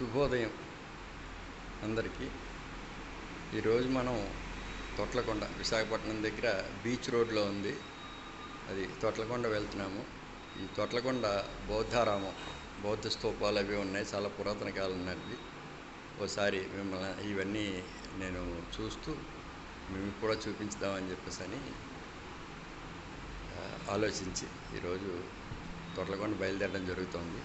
శుభోదయం అందరికీ. ఈరోజు మనం తొట్లకొండ విశాఖపట్నం దగ్గర బీచ్ రోడ్లో ఉంది. అది తొట్లకొండ వెళ్తున్నాము. ఈ తొట్లకొండ బౌద్ధారామం బౌద్ధ స్తూపాలు అవి ఉన్నాయి. చాలా పురాతన కాలం నాటివి. ఓసారి మిమ్మల్ని ఇవన్నీ నేను చూస్తూ మేము కూడా చూపించుదామని చెప్పేసి అని ఆలోచించి ఈరోజు తొట్లకొండ బయలుదేరడం జరుగుతోంది.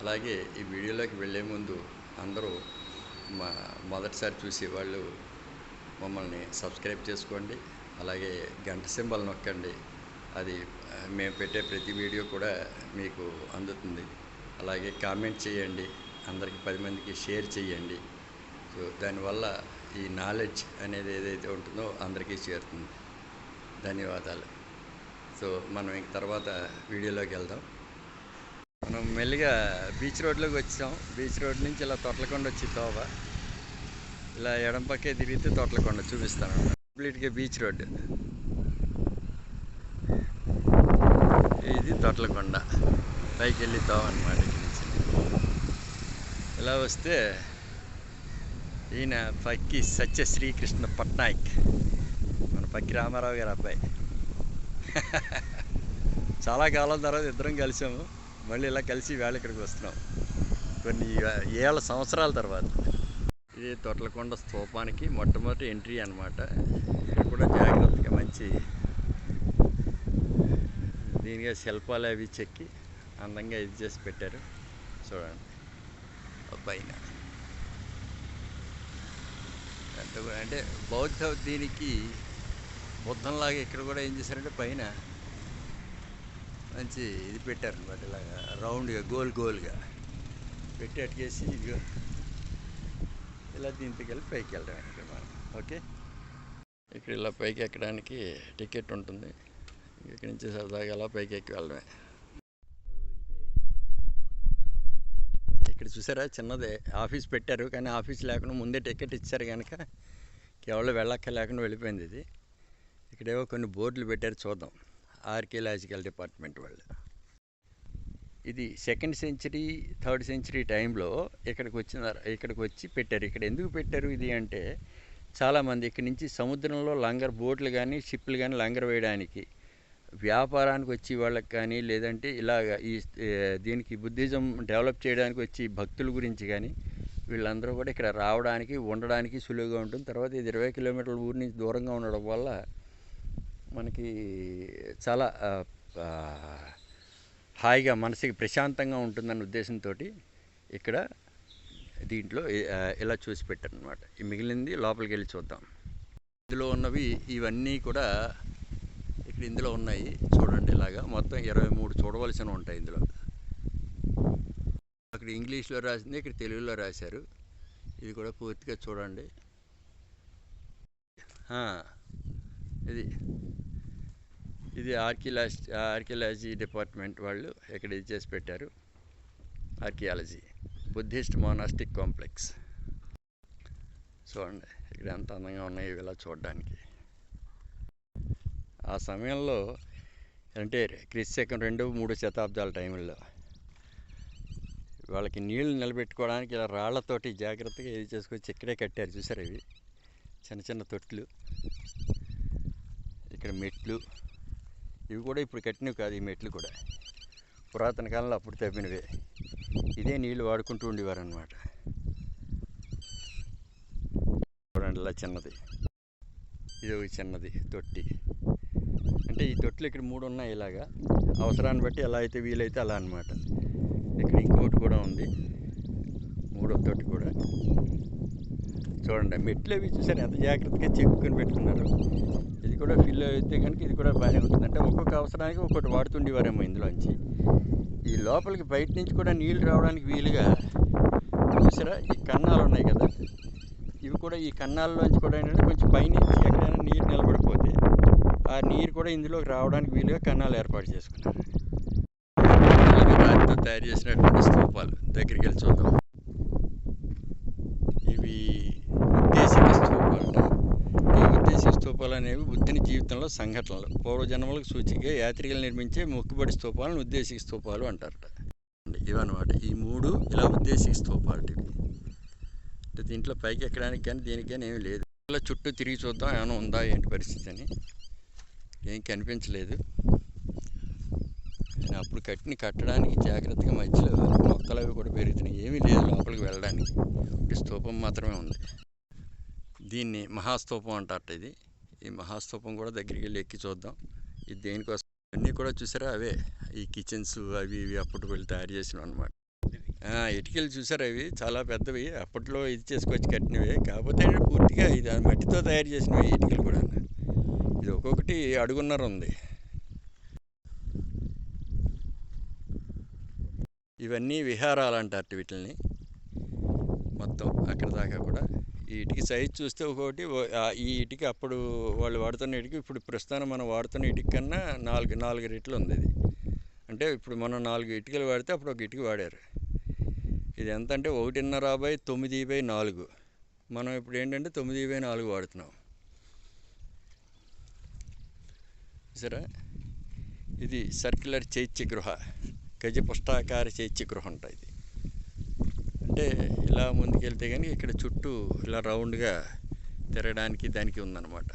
అలాగే ఈ వీడియోలోకి వెళ్ళే ముందు అందరూ మా మొదటిసారి చూసే వాళ్ళు మమ్మల్ని సబ్స్క్రైబ్ చేసుకోండి. అలాగే గంట సింబల్ నొక్కండి. అది మేము పెట్టే ప్రతి వీడియో కూడా మీకు అందుతుంది. అలాగే కామెంట్ చేయండి. అందరికి పది మందికి షేర్ చేయండి. సో దానివల్ల ఈ నాలెడ్జ్ అనేది ఏదైతే ఉంటుందో అందరికీ చేరుతుంది. ధన్యవాదాలు. సో మనం ఇంక తర్వాత వీడియోలోకి వెళ్దాం. మనం మెల్లిగా బీచ్ రోడ్లోకి వచ్చాం. బీచ్ రోడ్ నుంచి ఇలా తొట్లకొండ వచ్చి తోవ. ఇలా ఎడం పక్కే తిరిగితే తొట్లకొండ చూపిస్తాను. కంప్లీట్గా బీచ్ రోడ్ ఇది తొట్లకొండ. పైకి వెళ్ళి తోవ అనమాట ఇక్కడి నుంచి. ఇలా వస్తే ఈయన పక్కి సత్య శ్రీకృష్ణ పట్నాయక్. మన పక్కి రామారావు గారి అబ్బాయి. చాలా కాలం తర్వాత ఇద్దరం కలిసాము. మళ్ళీ ఇలా కలిసి వేళ ఇక్కడికి వస్తున్నాం. కొన్ని ఏళ్ళ సంవత్సరాల తర్వాత. ఇది తొట్లకొండ స్తూపానికి మొట్టమొదటి ఎంట్రీ అన్నమాట. ఇక్కడ కూడా జాగ్రత్తగా మంచి దీనిగా శిల్పాలు అవి చెక్కి అందంగా ఇది చేసి పెట్టారు. చూడండి. పైన అంటే బౌద్ధ దీనికి బుద్ధంలాగా ఇక్కడ కూడా ఏం చేశారంటే పైన మంచి ఇది పెట్టారు అనమాట ఇలాగా రౌండ్గా గోల్ గోల్గా. పెట్టి అటుకేసి ఇదిగో ఇలా దీంతో కలిపి పైకి వెళ్ళడం మనం. ఓకే? ఇక్కడ ఇలా పైకి ఎక్కడానికి టికెట్ ఉంటుంది. ఇక్కడి నుంచి సరదాగా అలా పైకి ఎక్కి వెళ్ళడమే. ఇక్కడ చూసారా? చిన్నదే. ఆఫీస్ పెట్టారు కానీ ఆఫీస్ లేకుండా ముందే టికెట్ ఇచ్చారు కనుక కేవలం వెళ్ళక్క లేకుండా వెళ్ళిపోయింది ఇది. ఇక్కడేవో కొన్ని బోర్డులు పెట్టారు చూద్దాం. ఆర్కియలాజికల్ డిపార్ట్మెంట్ వాళ్ళు. ఇది సెకండ్ సెంచరీ థర్డ్ సెంచరీ టైంలో ఇక్కడికి వచ్చిన ఇక్కడికి వచ్చి పెట్టారు. ఇక్కడ ఎందుకు పెట్టారు ఇది అంటే చాలామంది ఇక్కడి నుంచి సముద్రంలో లంగర్ బోట్లు కానీ షిప్లు కానీ లంగర్ వేయడానికి వ్యాపారానికి వచ్చి వాళ్ళకి కానీ లేదంటే ఇలాగ ఈ దీనికి బుద్ధిజం డెవలప్ చేయడానికి వచ్చి భక్తుల గురించి కానీ వీళ్ళందరూ కూడా ఇక్కడ రావడానికి ఉండడానికి సులువుగా ఉంటుంది. తర్వాత ఇది ఇరవై కిలోమీటర్ల ఊరి నుంచి దూరంగా ఉండడం వల్ల మనకి చాలా హాయిగా మనసుకి ప్రశాంతంగా ఉంటుందన్న ఉద్దేశంతో ఇక్కడ దీంట్లో ఇలా చూసి పెట్టారనమాట ఈ మిగిలింది లోపలికి వెళ్ళి చూద్దాం. ఇందులో ఉన్నవి ఇవన్నీ కూడా ఇక్కడ ఇందులో ఉన్నాయి. చూడండి ఇలాగా. మొత్తం ఇరవై మూడు చూడవలసినవి ఉంటాయి ఇందులో. అక్కడ ఇంగ్లీష్లో రాసింది ఇక్కడ తెలుగులో రాశారు. ఇది కూడా పూర్తిగా చూడండి. ఇది ఇది ఆర్కియాలజీ ఆర్కియాలజీ డిపార్ట్మెంట్ వాళ్ళు ఇక్కడ ఇది చేసి పెట్టారు. Archaeology Buddhist monastic complex. చూడండి ఇక్కడ ఎంత అందంగా ఉన్నాయి ఇవి ఇలా చూడడానికి. ఆ సమయంలో అంటే క్రిస్ రెండు మూడు శతాబ్దాల టైంలో వాళ్ళకి నీళ్ళు నిలబెట్టుకోవడానికి ఇలా రాళ్ళతోటి జాగ్రత్తగా ఇది చేసుకొచ్చి ఇక్కడే కట్టారు. చూసారు ఇవి? చిన్న చిన్న తొట్లు. ఇక్కడ మెట్లు. ఇవి కూడా ఇప్పుడు కట్టినవి కాదు ఈ మెట్లు కూడా. పురాతన కాలంలో అప్పుడు తవ్వినవే. ఇదే నీళ్ళు వాడుకుంటూ ఉండేవారు అనమాట చూడండి ఇలా చిన్నది. ఇది ఒక చిన్నది తొట్టి. అంటే ఈ తొట్లు ఇక్కడ మూడు ఉన్నాయి ఇలాగా. అవసరాన్ని బట్టి ఎలా అయితే వీలైతే అలా అనమాట ఇక్కడ ఇంకోటి కూడా ఉంది. మూడో తొట్టి కూడా. చూడండి మెట్లు అవి చూసారు? ఎంత జాగ్రత్తగా చెక్కుని పెట్టుకున్నారు. కూడా ఫిల్ అయితే కనుక ఇది కూడా బాగానే ఉంటుంది. అంటే ఒక్కొక్క అవసరానికి ఒక్కొక్కటి వాడుతుండేవారేమో ఇందులోంచి. ఈ లోపలికి బయట నుంచి కూడా నీళ్ళు రావడానికి వీలుగా చూసారా? ఈ కన్నాలు ఉన్నాయి కదా. ఇవి కూడా ఈ కన్నాల్లోంచి కూడా ఏంటంటే కొంచెం పైనుంచి ఎక్కడైనా నీరు నిలబడిపోతే ఆ నీరు కూడా ఇందులోకి రావడానికి వీలుగా కన్నాలు ఏర్పాటు చేసుకున్నారు. రాతితో తయారు చేసినటువంటి స్తూపాలు దగ్గరికి వెళ్ళి చూద్దాం ఇవి ఉద్దేశిక స్తూపాలు అంటారు ఈ ఉద్దేశిక స్తూపాలు అనేవి బుద్ధుని జీవితంలో సంఘటనలు. పూర్వజన్మలకు సూచిక యాత్రికలు నిర్మించే మొక్కుబడి స్తూపాలను ఉద్దేశిక స్తూపాలు అంటారట ఇవన్నమాట. ఈ మూడు ఇలా ఉద్దేశిక స్తూపాలు అంటే దీంట్లో పైకి ఎక్కడానికి కానీ దీనికి కానీ ఏమీ లేదు. ఇలా చుట్టూ తిరిగి చూద్దాం ఏమైనా ఉందా ఏంటి పరిస్థితి అని. ఏం కనిపించలేదు. నేను అప్పుడు కట్టిన కట్టడానికి జాగ్రత్తగా మధ్యలో మొక్కలు అవి కూడా పెరుగుతున్నాయి. ఏమీ లేదు లోపలికి వెళ్ళడానికి. ఈ స్తూపం మాత్రమే ఉంది. దీన్ని మహాస్తూపం అంటారట ఇది. ఈ మహాస్తూపం కూడా దగ్గరికి వెళ్ళి ఎక్కి చూద్దాం. ఇది దేనికోసం? అన్నీ కూడా చూసారా? అవే. ఈ కిచెన్స్ అవి ఇవి అప్పటికి వెళ్ళి తయారు చేసినవి అనమాట ఇటుకలు చూసారు అవి చాలా పెద్దవి. అప్పట్లో ఇది చేసుకొచ్చి కట్టినవి. కాకపోతే పూర్తిగా ఇది మట్టితో తయారు చేసినవి ఇటుకలు కూడా. ఇది ఒక్కొక్కటి అడుగున్నర ఉంది. ఇవన్నీ విహారాలు అంటారు వీటిని మొత్తం అక్కడ దాకా కూడా. ఈ ఇటుక సైజ్ చూస్తే ఒకటి ఈ ఇటుక అప్పుడు వాళ్ళు వాడుతున్న ఇటుక ఇప్పుడు ప్రస్తుతానం మనం వాడుతున్న ఇటుక కన్నా నాలుగు నాలుగు రెట్లు ఉంది ఇది. అంటే ఇప్పుడు మనం నాలుగు ఇటుకలు వాడితే అప్పుడు ఒక ఇటుక వాడారు. ఇది ఎంత అంటే ఒకటిన్నర బై తొమ్మిది బై నాలుగు. మనం ఇప్పుడు ఏంటంటే తొమ్మిది బై నాలుగు వాడుతున్నాం. సరే? ఇది సర్క్యులర్ చైత్య గృహ గజపుష్టాకార చైత్య గృహ ఉంటుంది ఇది. అంటే ఇలా ముందుకెళ్తే కానీ ఇక్కడ చుట్టూ ఇలా రౌండ్గా తిరగడానికి దానికి ఉందన్నమాట.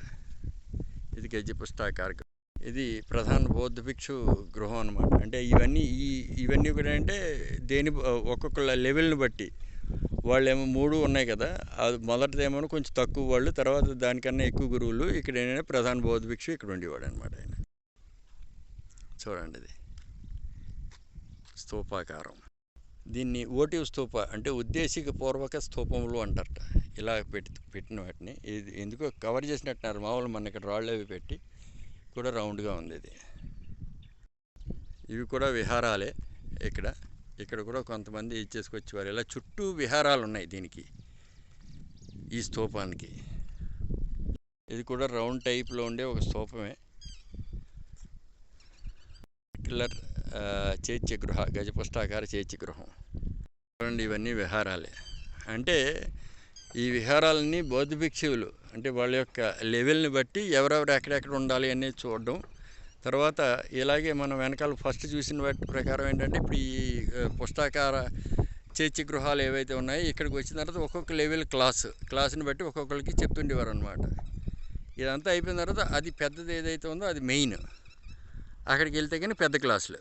ఇది కేజీ పుస్తక కార్యక్రమం. ఇది ప్రధాన బౌద్ధ భిక్షు గృహం అనమాట అంటే ఇవన్నీ ఈ ఇవన్నీ కూడా అంటే దేని ఒక్కొక్క లెవెల్ని బట్టి. వాళ్ళు ఏమో మూడు ఉన్నాయి కదా. అది మొదటిదేమో కొంచెం తక్కువ వాళ్ళు తర్వాత దానికన్నా ఎక్కువ గురువులు. ఇక్కడ ఏంటంటే ప్రధాన బౌద్ధ భిక్షు ఇక్కడ ఉండేవాడు అనమాట ఆయన. చూడండి ఇది. స్తూపాకారం. దీన్ని ఓటివ్ స్తూప అంటే ఉద్దేశిక పూర్వక స్తూపములు అంటారట. ఇలా పెట్టి పెట్టిన వాటిని. ఇది ఎందుకో కవర్ చేసినట్టున్నారు. మామూలు మన ఇక్కడ రాళ్ళు అవి పెట్టి కూడా రౌండ్గా ఉంది ఇది. ఇవి కూడా విహారాలే ఇక్కడ. ఇక్కడ కూడా కొంతమంది ఇది చేసుకొచ్చేవారు. ఇలా చుట్టూ విహారాలు ఉన్నాయి దీనికి. ఈ స్తూపానికి ఇది కూడా రౌండ్ టైప్లో ఉండే ఒక స్తూపమే కిల్లర్ చైత్యగృహ గజపుష్టాకార చైత్యగృహం చూడండి ఇవన్నీ విహారాలే. అంటే ఈ విహారాలన్నీ బౌద్ధ భిక్షువులు అంటే వాళ్ళ యొక్క లెవెల్ని బట్టి ఎవరెవరు ఎక్కడెక్కడ ఉండాలి అనేది చూడడం. తర్వాత ఇలాగే మనం వెనకాల ఫస్ట్ చూసిన వాటి ప్రకారం ఏంటంటే ఇప్పుడు ఈ పుస్తకార చర్చి గృహాలు ఏవైతే ఉన్నాయో ఇక్కడికి వచ్చిన తర్వాత ఒక్కొక్క లెవెల్ క్లాస్ క్లాస్ని బట్టి ఒక్కొక్కరికి చెప్తుండేవారు అనమాట ఇదంతా అయిపోయిన తర్వాత అది పెద్దది ఏదైతే ఉందో అది మెయిన్. అక్కడికి వెళ్తే కానీ పెద్ద క్లాసులు.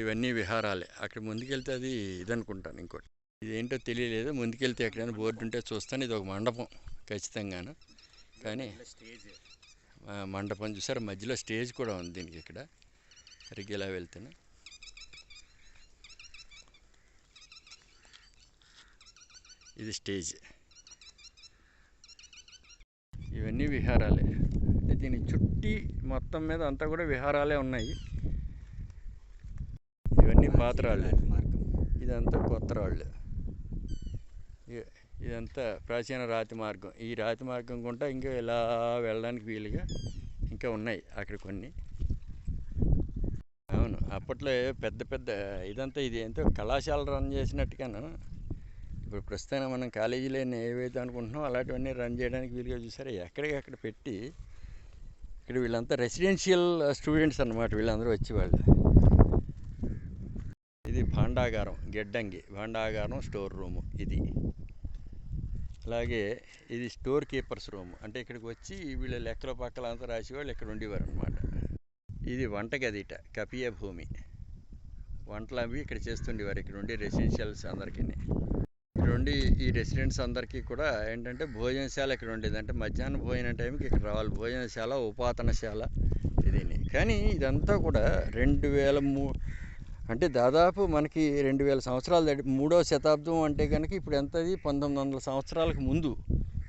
ఇవన్నీ విహారాలే. అక్కడ ముందుకెళ్తే అది ఇదనుకుంటాను ఇంకోటి. ఇదేంటో తెలియలేదు. ముందుకెళ్తే ఎక్కడైనా బోర్డు ఉంటే చూస్తాను. ఇది ఒక మండపం ఖచ్చితంగాను. కానీ మండపం చూసారు? మధ్యలో స్టేజ్ కూడా ఉంది దీనికి ఇక్కడ. సరిగ్గా ఇలా వెళ్తాను? ఇది స్టేజ్. ఇవన్నీ విహారాలే. దీని చుట్టి మొత్తం మీద అంతా కూడా విహారాలే ఉన్నాయి. ఇవన్నీ పాత్రాళ్ళు ఇదంతా కొత్త రాళ్ళు. ఇదంతా ప్రాచీన రాతి మార్గం. ఈ రాతి మార్గం గుండా ఇంకా ఇలా వెళ్ళడానికి వీలుగా ఇంకా ఉన్నాయి అక్కడ కొన్ని. అవును అప్పట్లో పెద్ద పెద్ద ఇదంతా ఇది ఎంతో కళాశాల రన్ చేసినట్టుగాను. ఇప్పుడు ప్రస్తుతం మనం కాలేజీలో ఏవైతే అనుకుంటున్నామో అలాంటివన్నీ రన్ చేయడానికి వీలుగా చూసారా? ఎక్కడికక్కడ పెట్టి ఇక్కడ వీళ్ళంతా రెసిడెన్షియల్ స్టూడెంట్స్ uh, అన్నమాట వీళ్ళందరూ వచ్చేవాళ్ళు. ఇది భాండాగారం గెడ్డంగి. భాండాగారం స్టోర్ రూము ఇది. అలాగే ఇది స్టోర్ కీపర్స్ రూమ్. అంటే ఇక్కడికి వచ్చి వీళ్ళ లెక్కల పక్కల అంతా రాసేవాళ్ళు ఇక్కడ ఉండేవారు అనమాట ఇది వంటగదిట కపియ భూమి వంటలు అవి ఇక్కడ చేస్తుండేవారు. ఇక్కడ ఉండే రెసిడెన్షియల్స్ అందరికీ ఇక్కడ ఉండి ఈ రెసిడెంట్స్ అందరికీ కూడా ఏంటంటే భోజనశాల ఇక్కడ ఉండేది అంటే మధ్యాహ్నం భోజన టైంకి ఇక్కడ రావాలి. భోజనశాల ఉపాతనశాల ఇది కానీ ఇదంతా కూడా రెండు వేల మూ అంటే దాదాపు మనకి రెండు వేల సంవత్సరాలు దాటి మూడో శతాబ్దం అంటే కనుక ఇప్పుడు ఎంతది పంతొమ్మిది వందల సంవత్సరాలకు ముందు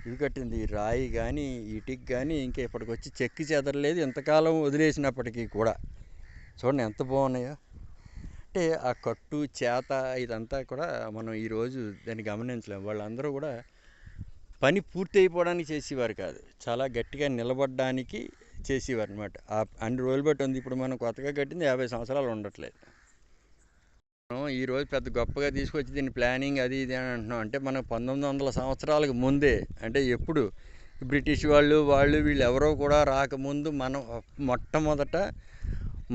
ఇది కట్టింది. రాయి కానీ ఇటుక కానీ ఇంకా ఇప్పటికొచ్చి చెక్కి చెదరలేదు. ఎంతకాలం వదిలేసినప్పటికీ కూడా. చూడండి ఎంత బాగున్నాయో. అంటే ఆ కట్టు చేత ఇదంతా కూడా మనం ఈరోజు దాన్ని గమనించలేము వాళ్ళందరూ కూడా పని పూర్తి అయిపోవడానికి చేసేవారు కాదు. చాలా గట్టిగా నిలబడడానికి చేసేవారు అనమాట ఆ అన్ని రోజులు బట్టి ఉంది. ఇప్పుడు మనం కొత్తగా కట్టింది యాభై సంవత్సరాలు ఉండట్లేదు. మనం ఈరోజు పెద్ద గొప్పగా తీసుకొచ్చి దీని ప్లానింగ్ అది ఇది అని అంటున్నాం. అంటే మనం పంతొమ్మిది వందల సంవత్సరాలకు ముందే అంటే ఎప్పుడు బ్రిటిష్ వాళ్ళు వాళ్ళు వీళ్ళు ఎవరో కూడా రాకముందు మనం మొట్టమొదట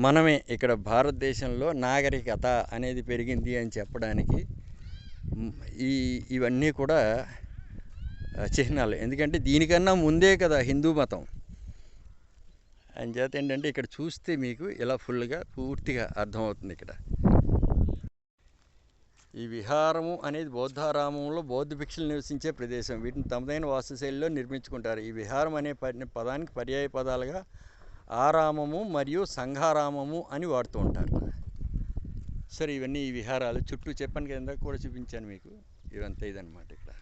మనమే ఇక్కడ భారతదేశంలో నాగరికత అనేది పెరిగింది అని చెప్పడానికి ఈ ఇవన్నీ కూడా చిహ్నాలు. ఎందుకంటే దీనికన్నా ముందే కదా హిందూ మతం. అని చేత ఏంటంటే ఇక్కడ చూస్తే మీకు ఇలా ఫుల్గా పూర్తిగా అర్థమవుతుంది ఇక్కడ. ఈ విహారము అనేది బౌద్ధారామంలో బౌద్ధ భిక్షులు నివసించే ప్రదేశం. వీటిని తమదైన వాస్తుశైలిలో నిర్మించుకుంటారు. ఈ విహారం అనే పదానికి పర్యాయ పదాలుగా ఆరామము మరియు సంఘారామము అని వాడుతూ ఉంటారు. సరే ఇవన్నీ ఈ విహారాలు. చుట్టూ చెప్పాను కదా కూడా చూపించాను మీకు. ఇదంతా ఇదన్నమాట ఇక్కడ.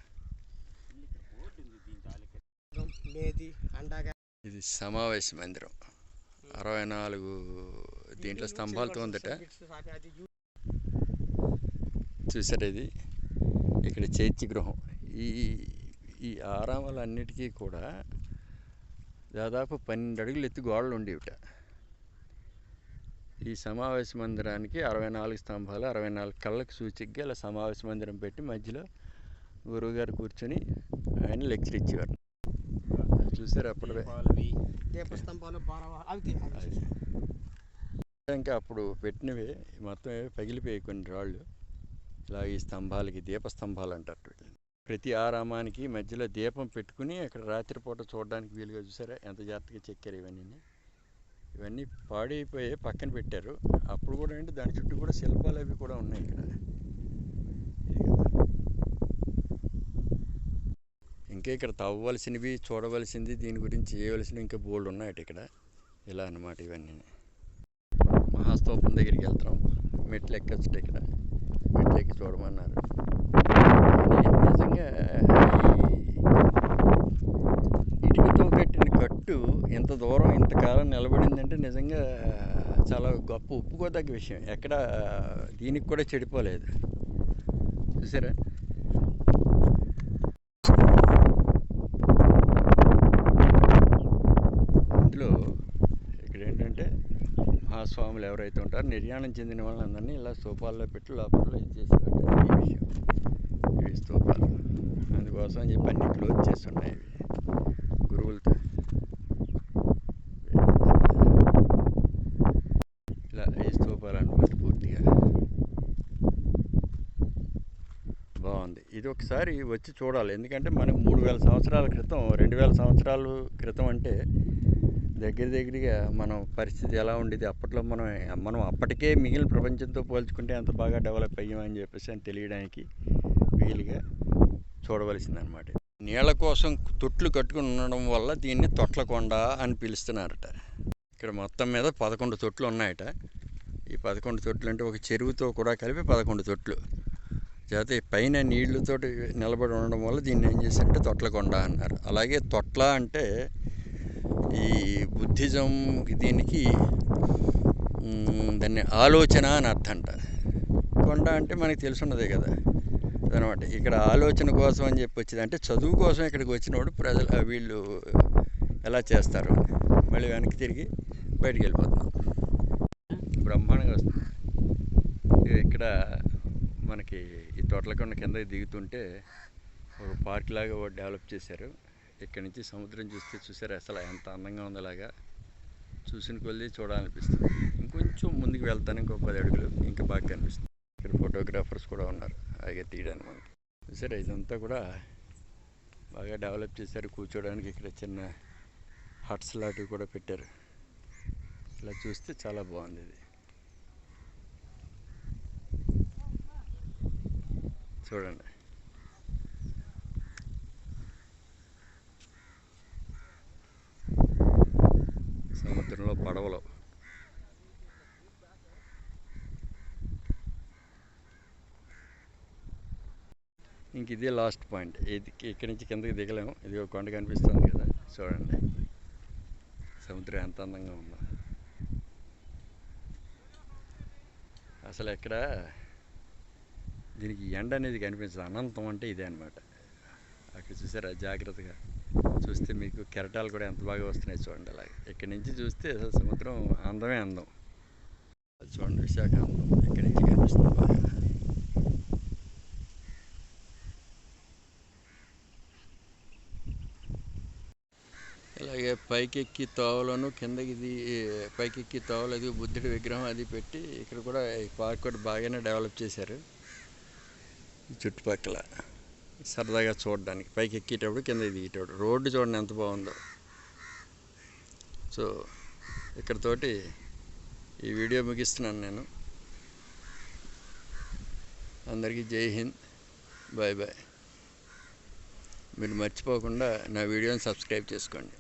ఇది సమావేశ మందిరం. అరవై నాలుగు దీంట్లో స్తంభాలతో ఉందట. చూసారు ఇది? ఇక్కడ చైత్య గృహం. ఈ ఈ ఆరామాలన్నిటికీ కూడా దాదాపు పన్నెండు అడుగులు ఎత్తు గోడలు ఉండేవిట ఈ సమావేశ మందిరానికి అరవై నాలుగు స్తంభాలు అరవై నాలుగు కళ్ళకు సూచికగా ఇలా సమావేశ మందిరం పెట్టి మధ్యలో గురువుగారు కూర్చొని ఆయన లెక్చర్ ఇచ్చేవారు చూసారు అప్పుడే. ఇంకా అప్పుడు పెట్టినవే మొత్తం ఏవో పగిలిపోయాయి కొన్ని రాళ్ళు ఇలా ఈ స్తంభాలకి దీపస్తంభాలు అంటారు. ప్రతి ఆరామానికి మధ్యలో దీపం పెట్టుకుని అక్కడ రాత్రిపూట చూడడానికి వీలుగా చూసారా? ఎంత జాగ్రత్తగా చెక్కారు ఇవన్నీ ఇవన్నీ పాడైపోయి పక్కన పెట్టారు. అప్పుడు కూడా ఏంటి? దాని చుట్టూ కూడా శిల్పాలు అవి కూడా ఉన్నాయి ఇక్కడ. ఇంకా ఇక్కడ తవ్వవలసినవి చూడవలసింది దీని గురించి చేయవలసినవి ఇంకా బోల్డ్ ఉన్నాయట ఇక్కడ. ఇలా అన్నమాట ఇవన్నీ మహాస్తూపం దగ్గరికి వెళ్తాం మెట్లు ఎక్కచ్చు ఇక్కడ. మెట్లు ఎక్కి చూడమన్నారు. నిజంగా ఇటుకతో కట్టిన కట్టు ఇంత దూరం ఇంతకాలం నిలబడిందంటే నిజంగా చాలా గొప్ప ఒప్పుకోదగ్గ విషయం. ఎక్కడ దీనికి కూడా చెడిపోలేదు. చూసారా? ఇందులో ఇక్కడ ఏంటంటే మహాస్వాములు ఎవరైతే ఉంటారో నిర్యాణం చెందిన వాళ్ళందరినీ ఇలా సోఫాల్లో పెట్టి లోపల ఇచ్చేసేవారు ఈ విషయం. స్తూపాలు అందుకోసం చెప్పి అన్ని క్లోజ్ చేస్తున్నాయి ఇవి. గురువులతో. ఇలా ఈ స్తూపాలు అన్నమాట పూర్తిగా. బాగుంది. ఇది ఒకసారి వచ్చి చూడాలి. ఎందుకంటే మనకు మూడు వేల సంవత్సరాల క్రితం రెండు వేల సంవత్సరాలు క్రితం అంటే దగ్గర దగ్గరగా మనం పరిస్థితి ఎలా ఉండేది అప్పట్లో మనం మనం అప్పటికే మిగిలిన ప్రపంచంతో పోల్చుకుంటే ఎంత బాగా డెవలప్ అయ్యామని చెప్పేసి అని తెలియడానికి వీలుగా చూడవలసిందనమాట. నీళ్ళ కోసం తొట్లు కట్టుకుని ఉండడం వల్ల దీన్ని తొట్లకొండ అని పిలుస్తున్నారట. ఇక్కడ మొత్తం మీద పదకొండు తొట్లు ఉన్నాయట. ఈ పదకొండు తొట్లు అంటే ఒక చెరువుతో కూడా కలిపి పదకొండు తొట్లు. చేత పైన నీళ్ళతోటి నిలబడి ఉండడం వల్ల దీన్ని ఏం చేశారంటే తొట్లకొండ అన్నారు. అలాగే తొట్ల అంటే ఈ బుద్ధిజం దీనికి దాన్ని ఆలోచన అని అర్థం అంట కొండ అంటే మనకి తెలుసున్నదే కదా. అనమాట ఇక్కడ ఆలోచన కోసం అని చెప్పి వచ్చింది. అంటే చదువు కోసం ఇక్కడికి వచ్చినప్పుడు ప్రజలు ఆ వీళ్ళు ఎలా చేస్తారు మళ్ళీ వెనక్కి తిరిగి బయటికి వెళ్ళిపోతున్నాం బ్రహ్మాండంగా వస్తుంది. ఇక్కడ మనకి ఈ తోటలకొండ కింద దిగుతుంటే ఒక పార్క్ లాగా డెవలప్ చేశారు. ఇక్కడ నుంచి సముద్రం చూస్తే చూసారు అసలు ఎంత అందంగా ఉందలాగా చూసిన కొద్దీ చూడాలనిపిస్తుంది. ఇంకొంచెం ముందుకు వెళ్తాను ఇంకో పది అడుగులు ఇంకా బాగా కనిపిస్తుంది. ఇక్కడ ఫోటోగ్రాఫర్స్ కూడా ఉన్నారు. అలాగే తీయడానికి మనకి చూసారా ఇదంతా కూడా బాగా డెవలప్ చేశారు. కూర్చోడానికి ఇక్కడ చిన్న హట్స్ లాంటివి కూడా పెట్టారు. ఇలా చూస్తే చాలా బాగుంది ఇది. చూడండి. సముద్రంలో పడవలు. ఇంక ఇదే లాస్ట్ పాయింట్ ఇది ఇక్కడి నుంచి కిందకి దిగలేము. ఇది ఒక కొండ కనిపిస్తుంది కదా చూడండి. సముద్రం ఎంత అందంగా ఉందో. అసలు ఎక్కడ దీనికి ఎండ అనేది కనిపించదు. అనంతం అంటే ఇదే అనమాట అక్కడ చూసారా? జాగ్రత్తగా చూస్తే మీకు కెరటాలు కూడా ఎంత బాగా వస్తున్నాయి చూడండి అలాగే. ఇక్కడి నుంచి చూస్తే అసలు సముద్రం అందమే అందం చూడండి విశాఖ అందం. ఇక్కడి నుంచి కనిపిస్తుంది బాగా ఇలాగే పైకెక్కి తోవలను కిందకి పైకెక్కి తోవలు అది బుద్ధుడి విగ్రహం అది పెట్టి ఇక్కడ కూడా ఈ పార్క్ కూడా బాగానే డెవలప్ చేశారు. చుట్టుపక్కల సరదాగా చూడడానికి పైకి ఎక్కేటప్పుడు కింద దిగేటప్పుడు రోడ్డు చూడండి ఎంత బాగుందో. సో ఇక్కడతోటి ఈ వీడియో ముగిస్తున్నాను నేను. అందరికీ జై హింద్ బాయ్ బాయ్. మీరు మర్చిపోకుండా నా వీడియోని సబ్స్క్రైబ్ చేసుకోండి.